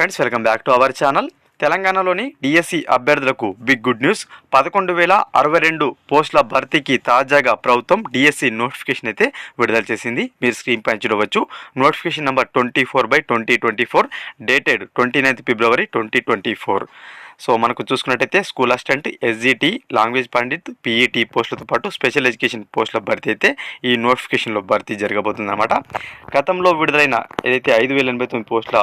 Friends welcome back to our channel. తెలంగాణలోని DSC అభ్యర్థులకు big good news. పదకొండు వేల అరవై రెండు పోస్టుల భర్తీకి తాజాగా ప్రభుత్వం డిఎస్సి నోటిఫికేషన్ అయితే విడుదల చేసింది. మీరు స్క్రీన్ పై చూడవచ్చు. Notification number twenty four by twenty twenty four dated twenty ninth February twenty twenty four. So మనకు చూసుకున్నట్టయితే school assistant SGT language pandit PET పోస్టులతో పాటు స్పెషల్ ఎడ్యుకేషన్ పోస్టుల భర్తీ అయితే ఈ నోటిఫికేషన్లో భర్తీ జరగబోతుంది అనమాట గతంలో విడుదలైన ఏదైతే ఐదు వేల ఎనభై తొమ్మిది పోస్టుల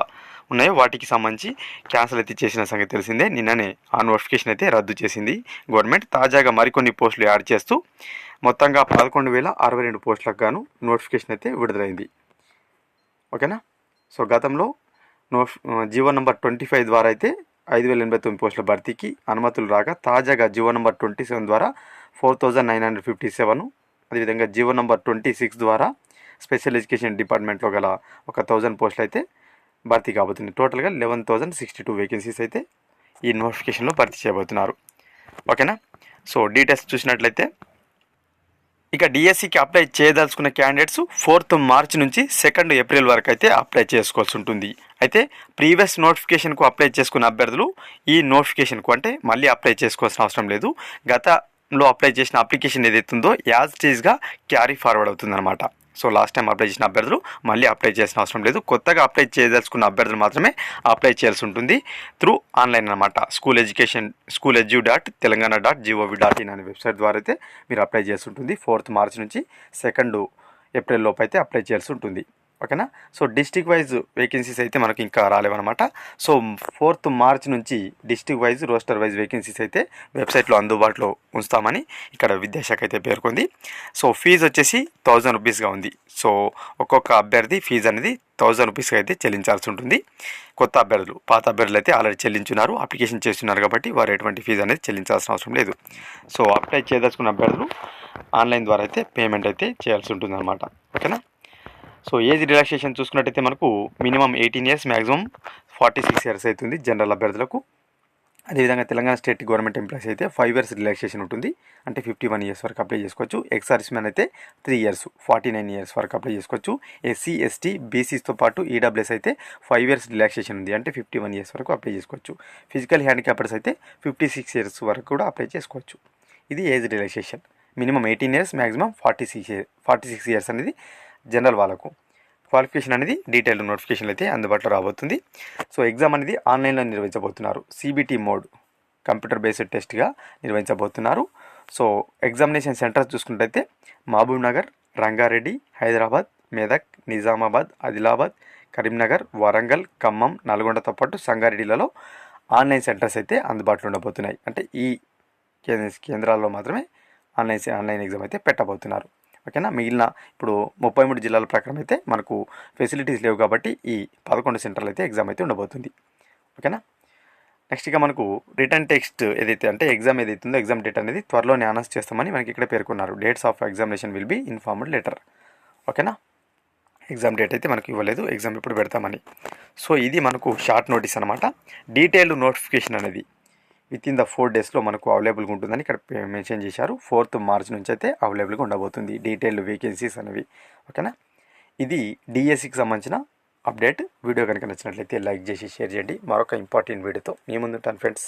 ఉన్నాయో. వాటికి సంబంధించి క్యాన్సిల్ అయితే చేసిన సంగతి తెలిసిందే. నిన్ననే ఆ నోటిఫికేషన్ అయితే రద్దు చేసింది గవర్నమెంట్. తాజాగా మరికొన్ని పోస్టులు యాడ్ చేస్తూ మొత్తంగా పదకొండు వేల అరవై రెండు పోస్టులకు గాను నోటిఫికేషన్ అయితే విడుదలైంది. ఓకేనా? సో గతంలో no GO number twenty five ద్వారా అయితే ఐదు వేల ఎనభై తొమ్మిది పోస్టుల భర్తీకి అనుమతులు రాగా తాజాగా జీవో నంబర్ ట్వంటీ సెవెన్ ద్వారా four thousand nine hundred fifty seven అదేవిధంగా జీవో నంబర్ ట్వంటీ సిక్స్ ద్వారా స్పెషల్ ఎడ్యుకేషన్ డిపార్ట్మెంట్లో గల ఒక థౌజండ్ పోస్టులు అయితే భర్తీ కాబోతుంది టోటల్గా eleven thousand sixty two vacancies అయితే ఈ నోటిఫికేషన్లో భర్తీ చేయబోతున్నారు. ఓకేనా? సో డీటెయిల్స్ చూసినట్లయితే ఇక డిఎస్సికి అప్లై చేయదలుచుకున్న క్యాండిడేట్స్ ఫోర్త్ మార్చ్ నుంచి సెకండ్ ఏప్రిల్ వరకు అయితే అప్లై చేసుకోవాల్సి ఉంటుంది. అయితే ప్రీవియస్ నోటిఫికేషన్కు అప్లై చేసుకున్న అభ్యర్థులు ఈ నోటిఫికేషన్కు అంటే మళ్ళీ అప్లై చేసుకోవాల్సిన అవసరం లేదు. గతంలో అప్లై చేసిన అప్లికేషన్ ఏదైతుందో యాజ్ టీజ్గా క్యారీ ఫార్వర్డ్ అవుతుందన్నమాట. సో లాస్ట్ టైం అప్లై చేసిన అభ్యర్థులు మళ్ళీ అప్లై చేసిన అవసరం లేదు. కొత్తగా అప్లై చేయదలుచుకున్న అభ్యర్థులు మాత్రమే అప్లై చేయాల్సి ఉంటుంది త్రూ ఆన్లైన్ అనమాట school education school edu dot Telangana dot gov dot in అనే వెబ్సైట్ ద్వారా అయితే మీరు అప్లై చేసి ఉంటుంది. ఫోర్త్ మార్చ్ నుంచి సెకండ్ ఏప్రిల్ లోపు అయితే అప్లై చేయాల్సి ఉంటుంది. ఓకేనా? సో డిస్టిక్ వైజ్ వేకెన్సీస్ అయితే మనకి ఇంకా రాలేవన్నమాట. సో ఫోర్త్ మార్చ్ నుంచి district wise roster wise vacancies అయితే వెబ్సైట్లో అందుబాటులో ఉంచుతామని ఇక్కడ విద్యాశాఖ అయితే పేర్కొంది. సో ఫీజు వచ్చేసి థౌజండ్ రూపీస్గా ఉంది. సో ఒక్కొక్క అభ్యర్థి ఫీజు అనేది థౌజండ్ రూపీస్గా అయితే చెల్లించాల్సి ఉంటుంది. కొత్త అభ్యర్థులు పాత అభ్యర్థులు అయితే ఆల్రెడీ చెల్లించున్నారు అప్లికేషన్ చేస్తున్నారు కాబట్టి వారు ఎటువంటి ఫీజు అనేది చెల్లించాల్సిన అవసరం లేదు. సో అప్లై చేయదలుచుకున్న అభ్యర్థులు ఆన్లైన్ ద్వారా అయితే పేమెంట్ అయితే చేయాల్సి ఉంటుంది అనమాట ఓకేనా? సో ఏజ్ రిలాక్సేషన్ చూసుకున్నట్టయితే మనకు minimum eighteen years maximum forty six years అవుతుంది జనరల్ అభ్యర్థులకు. అదేవిధంగా తెలంగాణ స్టేట్ గవర్నమెంట్ ఎంప్లాయీస్ అయితే ఫైవ్ ఇయర్స్ రిలాక్సేషన్ ఉంటుంది. అంటే ఫిఫ్టీ వన్ ఇయర్స్ వరకు అప్లై చేసుకోవచ్చు. ఎక్స్ఆర్ఎస్మెన్ అయితే three years forty nine years వరకు అప్లై చేసుకోవచ్చు. ఎస్సీ ఎస్టీ బీసీస్తో పాటు ఈడబ్ల్యూఎస్ అయితే ఫైవ్ ఇయర్స్ రిలాక్సేషన్ ఉంది. అంటే ఫిఫ్టీ వన్ ఇయర్స్ వరకు అప్లై చేసుకోవచ్చు. ఫిజికల్ హ్యాండిక్యాప్డ్స్ అయితే ఫిఫ్టీ సిక్స్ ఇయర్స్ వరకు కూడా అప్లై చేసుకోవచ్చు. ఇది age relaxation. Minimum eighteen years maximum forty six forty six years అనేది జనరల్ వాళ్ళకు. క్వాలిఫికేషన్ అనేది డీటెయిల్డ్ నోటిఫికేషన్ అయితే అందుబాటులో రాబోతుంది. సో ఎగ్జామ్ అనేది ఆన్లైన్లో నిర్వహించబోతున్నారు. సిబిటీ మోడ్ కంప్యూటర్ బేస్డ్ టెస్ట్గా నిర్వహించబోతున్నారు. సో ఎగ్జామినేషన్ సెంటర్స్ చూసుకున్నట్టయితే మహబూబ్ నగర్ రంగారెడ్డి హైదరాబాద్ మెదక్ నిజామాబాద్ ఆదిలాబాద్ కరీంనగర్ వరంగల్ ఖమ్మం నల్గొండతో పాటు సంగారెడ్డిలలో ఆన్లైన్ సెంటర్స్ అయితే అందుబాటులో ఉండబోతున్నాయి. అంటే ఈ కేంద్ర- కేంద్రాల్లో మాత్రమే ఆన్లైన్ ఆన్లైన్ ఎగ్జామ్ అయితే పెట్టబోతున్నారు. ఓకేనా? మిగిలిన ఇప్పుడు ముప్పై మూడు జిల్లాల ప్రకారం అయితే మనకు ఫెసిలిటీస్ లేవు కాబట్టి ఈ పదకొండు సెంటర్లు అయితే ఎగ్జామ్ అయితే ఉండబోతుంది. ఓకేనా? నెక్స్ట్ ఇక మనకు రిటర్న్ టెక్స్ట్ ఏదైతే అంటే ఎగ్జామ్ ఏదైతే ఉందో ఎగ్జామ్ డేట్ అనేది త్వరలోనే అనౌన్స్ చేస్తామని మనకి ఇక్కడ పేర్కొన్నారు. Dates of examination will be informed later ఓకేనా? ఎగ్జామ్ డేట్ అయితే మనకు ఇవ్వలేదు. ఎగ్జామ్ ఇప్పుడు పెడతామని. సో ఇది మనకు షార్ట్ నోటీస్ అనమాట డీటెయిల్డ్ నోటిఫికేషన్ అనేది. విత్ ఇన్ ద ఫోర్ డేస్లో మనకు అవైలబుల్గా ఉంటుందని ఇక్కడ మెన్షన్ చేశారు. ఫోర్త్ మార్చ్ నుంచి అయితే అవైలబుల్గా ఉండబోతుంది. డీటెయిల్డ్ వేకెన్సీస్ అనేవి. ఓకేనా ఇది డిఎస్సికి సంబంధించిన అప్డేట్ వీడియో కనుక నచ్చినట్లయితే లైక్ చేసి షేర్ చేయండి. మరొక ఇంపార్టెంట్ వీడియోతో మీ ముందుంటాను ఫ్రెండ్స్